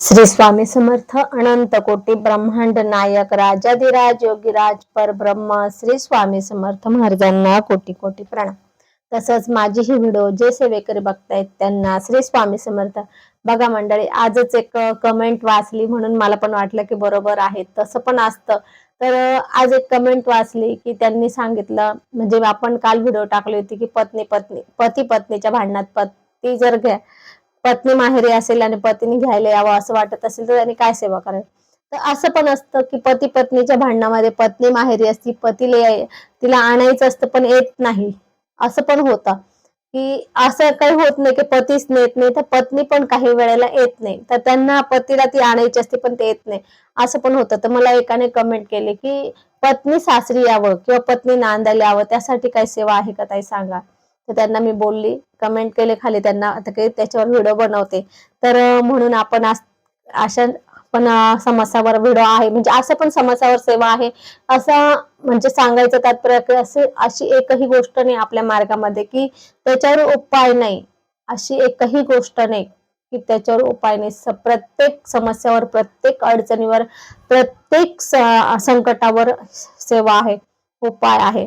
श्री स्वामी समर्थ अनंत कोटी ब्रह्मांड नायक राजाधिराज योगीराज पर ब्रह्म श्री स्वामी समर्थ महाराजांना कोटी कोटी प्रणाम. तसंच माझी ही व्हिडिओ जे सेवेकरी बघतायत त्यांना श्री स्वामी समर्थ. बघा मंडळी आजच एक कमेंट वाचली म्हणून मला पण वाटलं की बरोबर आहे तसं पण असतं. तर आज एक कमेंट वाचली की त्यांनी सांगितलं म्हणजे आपण काल व्हिडिओ टाकली होती की पत्नी पत्नी पती पत्नीच्या भांडणात पत्नी जर घ्या पत्नी माहेरी असेल आणि पतीने घ्यायला यावं असं वाटत असेल तर त्यांनी काय सेवा करावी? तर असं पण असतं की पती पत्नीच्या भांडणामध्ये पत्नी माहेरी असती पतीला तिला आणायचं असतं पण येत नाही. असं पण होतं की असं काही होत नाही की पतीच नेत नाही तर पत्नी पण काही वेळेला येत नाही. तर त्यांना पतीला ती आणायची असते पण ते येत नाही. असं पण होतं. तर मला एकाने कमेंट केले की पत्नी सासरी यावं किंवा पत्नी नांदायला यावं त्यासाठी काही सेवा आहे का ताई सांगा? तर त्यांना मी बोलली कमेंट केले खाली त्यांना. आता काही त्याच्यावर व्हिडिओ बनवते. तर म्हणून आपण अशा पण अं, समस्यावर व्हिडिओ आहे. म्हणजे असं पण समस्यावर सेवा आहे. असं म्हणजे सांगायचं तात्पर्य की असे अशी एकही गोष्ट नाही आपल्या मार्गामध्ये की त्याच्यावर उपाय नाही. अशी एकही गोष्ट नाही की त्याच्यावर उपाय नाही. प्रत्येक समस्यावर प्रत्येक अडचणीवर प्रत्येक संकटावर सेवा आहे उपाय आहे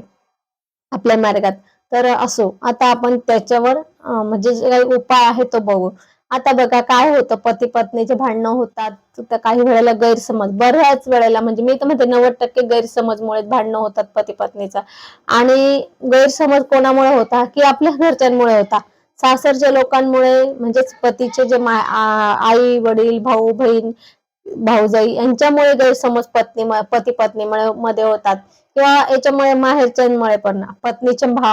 आपल्या मार्गात. तर असो आता आपण त्याच्यावर म्हणजे जे काही उपाय आहे तो बघू. आता बघा काय होतं? पती पत्नीचे भांडणं होतात तर काही वेळेला गैरसमज. बऱ्याच वेळेला म्हणजे मी तर म्हणते नव्वद टक्के गैरसमजमुळे भांडणं होतात पती पत्नीचा आणि गैरसमज कोणामुळे होता? की आपल्या घरच्यांमुळे होता. सासरच्या लोकांमुळे म्हणजेच पतीचे जे मा- आई वडील भाऊ बहीण भाऊजाई यांच्यामुळे गैरसमज पत्नी पती पत्नी मध्ये होतात. किंवा याच्यामुळे माहेरच्यांमुळे पण पत्नीचे भा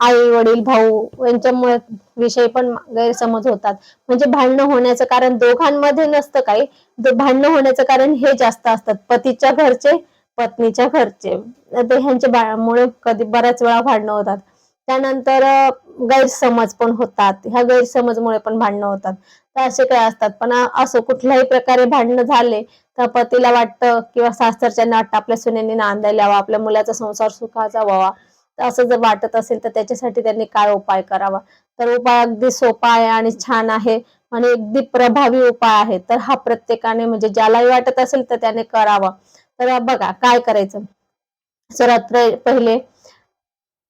आई वडील भाऊ यांच्यामुळे विषयी पण गैरसमज होतात. म्हणजे भांडणं होण्याचं कारण दोघांमध्ये नसतं काही. भांडणं होण्याचं कारण हे जास्त असतात. पतीच्या घरचे पत्नीच्या घरचे. ते ह्यांच्या मुळे कधी बऱ्याच वेळा भांडणं होतात. त्यानंतर गैरसमज पण होतात. ह्या गैरसमजमुळे पण भांडणं होतात. तर असे काय असतात. पण असं कुठल्याही प्रकारे भांडणं झाले तर पतीला वाटतं किंवा सासरच्यांना वाटतं आपल्या सुनेने नांदायला हवा आपल्या मुलाचा संसार सुखाचा व्हावा तर असं जर वाटत असेल तर त्याच्यासाठी त्यांनी काय उपाय करावा? तर उपाय अगदी सोपा आहे आणि छान आहे आणि अगदी प्रभावी उपाय आहे. तर हा प्रत्येकाने म्हणजे ज्यालाही वाटत असेल तर त्याने करावा. तर बघा काय करायचं? सर्वात पहिले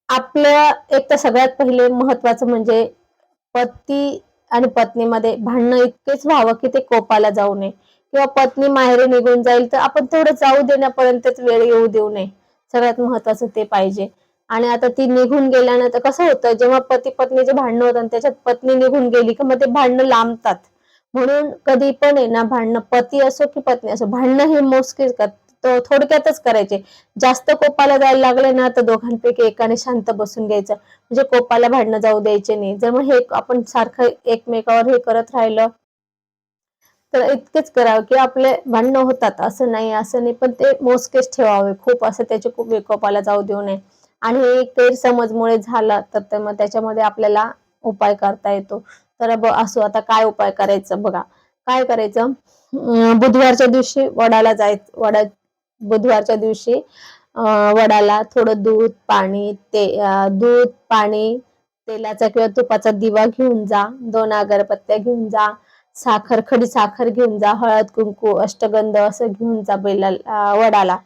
आपल्या एक तर सगळ्यात पहिले महत्वाचं म्हणजे पती आणि पत्नीमध्ये भांडणं इतकेच व्हावं की ते कोपाला जाऊ नये. किंवा पत्नी माहेरी निघून जाईल तर आपण तेवढं जाऊ देण्यापर्यंतच वेळ येऊ देऊ नये. सगळ्यात महत्वाचं ते पाहिजे. आणि आता ती निघून गेल्यानंतर कसं होतं जेव्हा पती पत्नीचे भांडणं होतं आणि त्याच्यात पत्नी निघून गेली की मग ते भांडणं लांबतात. म्हणून कधी पण आहे ना भांडणं पती असो की पत्नी असो भांडणं हे मोजकेच थोडक्यातच करायचे. जास्त कोपाला जायला लागले ना तर दोघांपैकी एकाने शांत बसून घ्यायचं. म्हणजे कोपाला भांडणं जाऊ द्यायचे नाही. जर मग हे आपण सारखं एकमेकावर हे करत राहिलं तर इतकेच करावं की आपले भांडणं होतात. असं नाही असं नाही. पण ते मोजकेच ठेवावे. खूप असं त्याचे खूप कोपाला जाऊ देऊ नये. आणि गैरसमजमुळे झालं तर ते मग त्याच्यामध्ये आपल्याला उपाय करता येतो. तर असो आता काय उपाय करायचं बघा. काय करायचं? बुधवारच्या दिवशी वडाला जायचं वडा बुधवारच्या दिवशी वडाला थोडं दूध पाणी ते दूध पाणी तेलाचा किंवा तुपाचा दिवा घेऊन जा दोन अगरबत्त्या घेऊन जा साखर खडी साखर घेऊन जा हळद कुंकू अष्टगंध असं घेऊन जा बैला वडाला.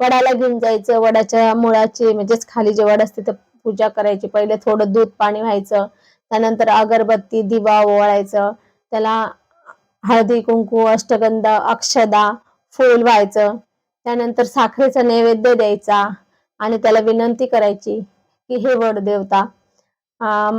वडाला घेऊन जायचं वडाच्या मुळाची म्हणजेच खाली जे वड असते तर पूजा करायची. पहिले थोडं दूध पाणी व्हायचं त्यानंतर अगरबत्ती दिवा ओवाळायचं त्याला हळदी कुंकू अष्टगंध अक्षदा फूल व्हायचं. त्यानंतर साखरेचा नैवेद्य द्यायचा आणि त्याला विनंती करायची की हे वड देवता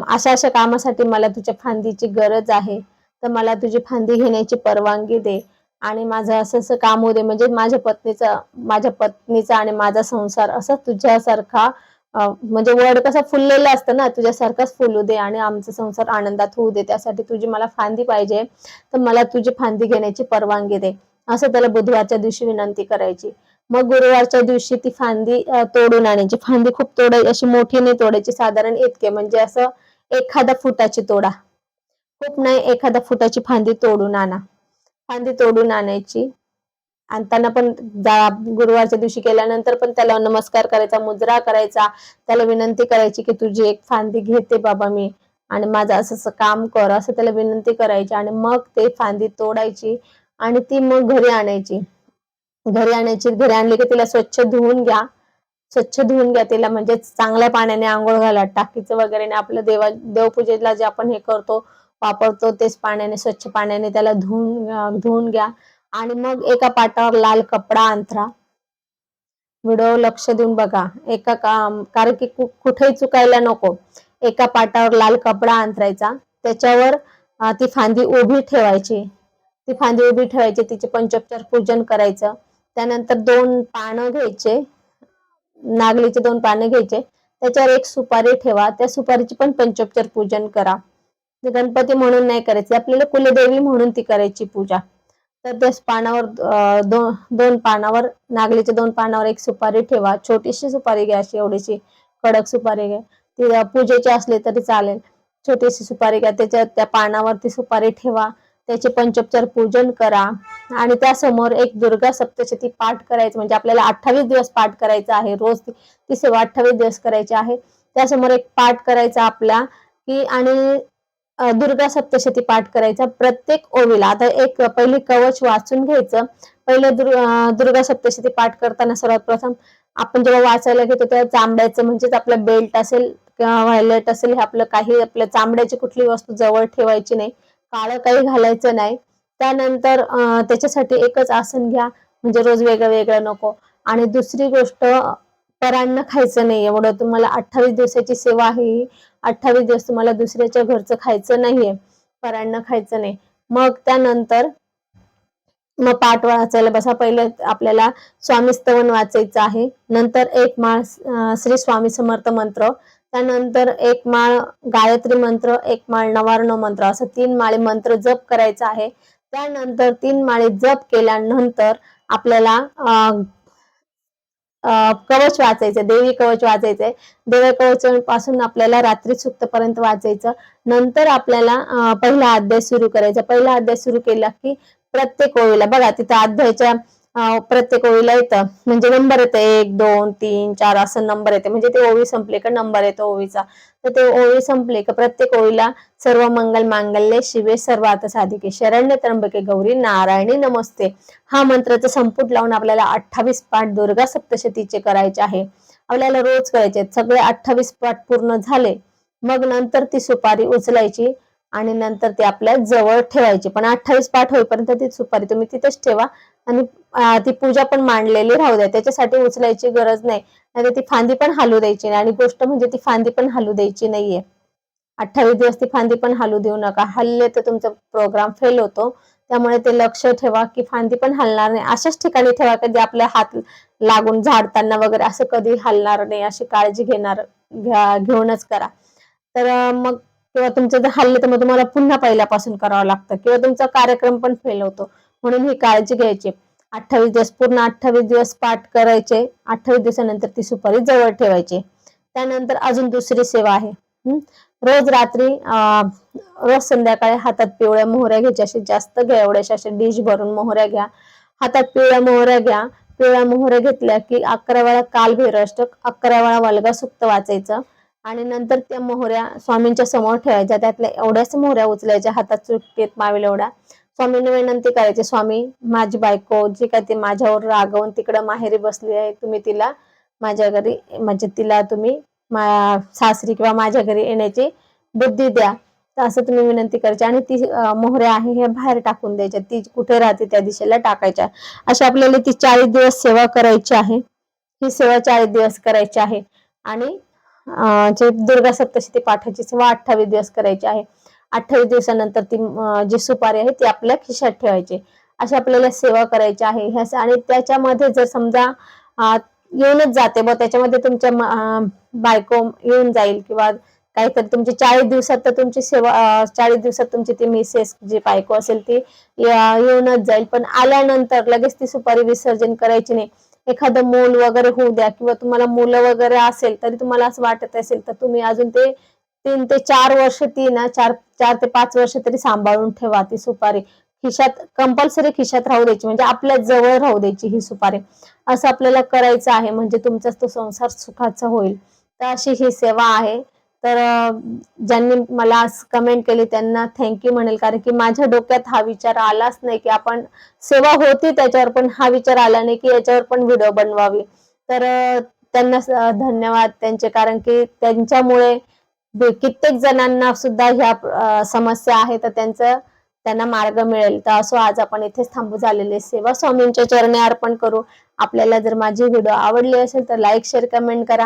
अशा अशा कामासाठी मला तुझ्या फांदीची गरज आहे. तर मला तुझी फांदी घेण्याची परवानगी दे आणि माझं असं असं काम होऊ दे. म्हणजे माझ्या पत्नीचा माझ्या पत्नीचा आणि माझा संसार असा तुझ्यासारखा म्हणजे वड कसा फुललेला असतं ना तुझ्यासारखाच फुलू दे आणि आमचा संसार आनंदात होऊ दे. त्यासाठी तुझी मला फांदी पाहिजे. तर मला तुझी फांदी घेण्याची परवानगी दे. असं त्याला बुधवारच्या दिवशी विनंती करायची. मग गुरुवारच्या दिवशी ती फांदी तोडून आणायची. फांदी खूप तोडायची अशी मोठी नाही तोडायची. साधारण इतके. म्हणजे असं एखादा फुटाची तोडा. खूप नाही एखादा फुटाची फांदी तोडून आणा. फांदी तोडून आणायची. आणताना पण गुरुवारच्या दिवशी केल्यानंतर पण त्याला नमस्कार करायचा मुजरा करायचा. त्याला विनंती करायची की तुझी एक फांदी घेते बाबा मी. आणि माझं असं असं काम कर असं त्याला विनंती करायची. आणि मग ते फांदी तोडायची. आणि ती मग घरी आणायची. घरी आणायची घरी आणली की तिला स्वच्छ धुवून घ्या. स्वच्छ धुवून घ्या तिला म्हणजे चांगल्या पाण्याने आंघोळ घाला टाकीचं वगैरे नाही. आपलं देवा देवपूजेला जे आपण हे करतो वापरतो तेच पाण्याने स्वच्छ पाण्याने त्याला धुवून धुवून घ्या. आणि मग एका पाटावर लाल कपडा अंथरा. व्हिडिओ लक्ष देऊन बघा. एका का- कारण की कुठेही चुकायला नको. एका पाटावर लाल कपडा अंथरायचा. त्याच्यावर ती फांदी उभी ठेवायची. ती फांदी उभी ठेवायची तिचे पंचोपचार पूजन करायचं. त्यानंतर दोन पानं घ्यायचे नागलीचे दोन पानं घ्यायचे. त्याच्यावर एक सुपारी ठेवा त्या सुपारीची पण पंचोपचार पूजन करा. गणपती म्हणून नाही करायची आपल्याला कुलदेवी म्हणून ती करायची पूजा. तर त्या पानावर दोन दोन पानावर नागलीच्या दोन पानावर एक सुपारी ठेवा. छोटीशी सुपारी घ्या अशी एवढीशी कडक सुपारी घ्या. ती पूजेची असली तरी चालेल. छोटीशी सुपारी घ्या त्याच्या त्या पानावर ती सुपारी ठेवा. त्याचे पंचोपचार पूजन करा. आणि त्यासमोर एक दुर्गा सप्तशती पाठ करायचं म्हणजे आपल्याला अठ्ठावीस दिवस पाठ करायचा आहे. रोज ती सेवा अठ्ठावीस दिवस करायची आहे. त्यासमोर एक पाठ करायचा आपला की आणि दुर्गा सप्तशती पाठ करायचा. प्रत्येक ओवीला आता एक पहिली कवच वाचून घ्यायचं. पहिले दुर् दुर्गा सप्तशती पाठ करताना सर्वात प्रथम आपण जेव्हा वाचायला घेतो तेव्हा चांबड्याचं म्हणजेच आपलं बेल्ट असेल किंवा व्हायलेट असेल हे आपलं काही आपल्या चांबड्याची कुठली वस्तू जवळ ठेवायची नाही. काळं काही घालायचं नाही. त्यानंतर त्याच्यासाठी एकच आसन घ्या. म्हणजे रोज वेगळं वेगळं नको. आणि दुसरी गोष्ट परांना खायचं नाही एवढं. तुम्हाला अठ्ठावीस दिवसाची सेवा आहे. ही अठ्ठावीस दिवस तुम्हाला दुसऱ्याच्या घरचं खायचं नाहीये. परांना खायचं नाही. मग त्यानंतर मग पाठ वाचायला बसा. पहिले आपल्याला स्वामी स्तवन वाचायचं आहे. नंतर एक माळ श्री स्वामी समर्थ मंत्र. त्यानंतर एक माळ गायत्री मंत्र एक माळ नवार्ण मंत्र. असं तीन माळे मंत्र जप करायचा आहे. त्यानंतर तीन माळे जप केल्यानंतर आपल्याला अं, अं, कवच वाचायचं. देवी कवच वाचायचंय देवी कवच पासून आपल्याला रात्री सुप्तपर्यंत वाचायचं. नंतर आपल्याला पहिला अध्याय सुरू करायचा. पहिला अध्याय सुरू केला की प्रत्येक ओळीला. बघा तिथं अध्यायाच्या प्रत्येक ओळीला येतं. म्हणजे नंबर येतं एक दोन तीन चार असं नंबर येते. म्हणजे ते ओळी संपले का नंबर येतो ओळीचा. तर ते ओळी संपले का प्रत्येक ओळीला सर्व मंगल मांगल्य शिवे सर्वात साधिके. शरण्य त्र्यंबके गौरी नारायणी नमस्ते. हा मंत्राचा संपुट लावून आपल्याला अठ्ठावीस पाठ दुर्गा सप्तशतीचे करायचे आहे. आपल्याला रोज करायचे आहेत. सगळे अठ्ठावीस पाठ पूर्ण झाले. मग नंतर ती सुपारी उचलायची. आणि नंतर ती आपल्या जवळ ठेवायची. पण अठ्ठावीस पाठ होईपर्यंत ती सुपारी तुम्ही तिथेच ठेवा. आणि ती पूजा पण मांडलेली राहू द्या. त्याच्यासाठी उचलायची गरज नाही. नाही ती फांदी पण हालू द्यायची नाही. आणि गोष्ट म्हणजे ती फांदी पण हालू द्यायची नाहीये. अठ्ठावीस दिवस ती फांदी पण हालू देऊ नका. हल्ले तर तुमचा प्रोग्राम फेल होतो. त्यामुळे ते लक्ष ठेवा की फांदी पण हलणार नाही. अशाच ठिकाणी ठेवा की जे आपल्या हात लागून झाडताना वगैरे असं कधी हलणार नाही. अशी काळजी घेणार घेऊनच करा. तर मग किंवा तुमचं जर हल्ले तर मग तुम्हाला पुन्हा पहिल्यापासून करावं लागतं. किंवा तुमचा कार्यक्रम पण फेल होतो. म्हणून ही काळजी घ्यायची. अठ्ठावीस दिवस पूर्ण अठ्ठावीस दिवस पाठ करायचे. अठ्ठावीस दिवसानंतर ती सुपारी जवळ ठेवायची. त्यानंतर अजून दुसरी सेवा आहे. रोज रात्री अं, रोज संध्याकाळी हातात पिवळ्या मोहऱ्या घ्यायच्या. असे जास्त घ्या एवढ्याशा अशा डिश भरून मोहऱ्या घ्या. हातात पिवळ्या मोहऱ्या घ्या. पिवळ्या मोहऱ्या घेतल्या की अकरा वेळा काल भैरष्टक अकरा वेळा वल्गा सुक्त वाचायचं. आणि नंतर त्या मोहऱ्या स्वामींच्या समोर ठेवायच्या. त्यातल्या एवढ्याच मोहऱ्या उचलायच्या हातात चुटकेत मावेल एवढ्या स्वामींनी विनंती करायची स्वामी माझी बायको जी काय ती माझ्यावर रागवून तिकडं माहेरी बसली आहे तुम्ही तिला माझ्या घरी म्हणजे तिला तुम्ही मा- सासरी किंवा माझ्या घरी येण्याची बुद्धी द्या. तर असं तुम्ही विनंती करायची. आणि ती मोहऱ्या आहे हे बाहेर टाकून द्यायच्या. ती कुठे राहते त्या दिशेला टाकायच्या. अशी आपल्याला ती चाळीस दिवस सेवा करायची आहे. ही सेवा चाळीस दिवस करायची आहे. आणि जे दुर्गा सप्तशती पाठाची सेवा अठ्ठावीस दिवस करायची आहे. अठ्ठावीस दिवसानंतर ती जी सुपारी आहे ती आपल्या खिशात ठेवायची. अशी आपल्याला सेवा करायची आहे. ह्या आणि त्याच्यामध्ये जर समजा येऊनच जाते ब त्याच्यामध्ये तुमच्या बायको येऊन जाईल किंवा काहीतरी तुमची चाळीस दिवसात तर तुमची सेवा चाळीस दिवसात तुमची ती मिसेस जी बायको असेल ती येऊनच जाईल. पण आल्यानंतर लगेच ती सुपारी विसर्जन करायची नाही. एखादं मूल वगैरे होऊ द्या किंवा तुम्हाला मुलं वगैरे असेल तरी तुम्हाला असं वाटत असेल तर तुम्ही अजून ते तीन ते चार वर्ष ती ना चार चार ते पाच वर्ष तरी सांभाळून ठेवा ती सुपारी. खिशात कंपल्सरी खिशात राहू द्यायची म्हणजे आपल्या जवळ राहू द्यायची ही सुपारी. असं आपल्याला करायचं आहे म्हणजे तुमचा तो संसार सुखाचा होईल. तर अशी ही सेवा आहे. तर ज्यांनी मला कमेंट केली त्यांना थँक्यू म्हणेल. कारण की माझ्या डोक्यात हा विचार आलाच नाही की आपण सेवा होती त्याच्यावर पण हा विचार आला नाही की याच्यावर पण व्हिडिओ बनवावी. तर त्यांना धन्यवाद त्यांचे. कारण की त्यांच्यामुळे कित्येक जणांना सुद्धा ह्या समस्या आहे. तर त्यांचं त्यांना मार्ग मिळेल. तर असो आज आपण इथेच थांबू झालेले सेवा स्वामींच्या चरणे अर्पण करू. आपल्याला जर माझी व्हिडिओ आवडली असेल तर लाईक शेअर कमेंट करा.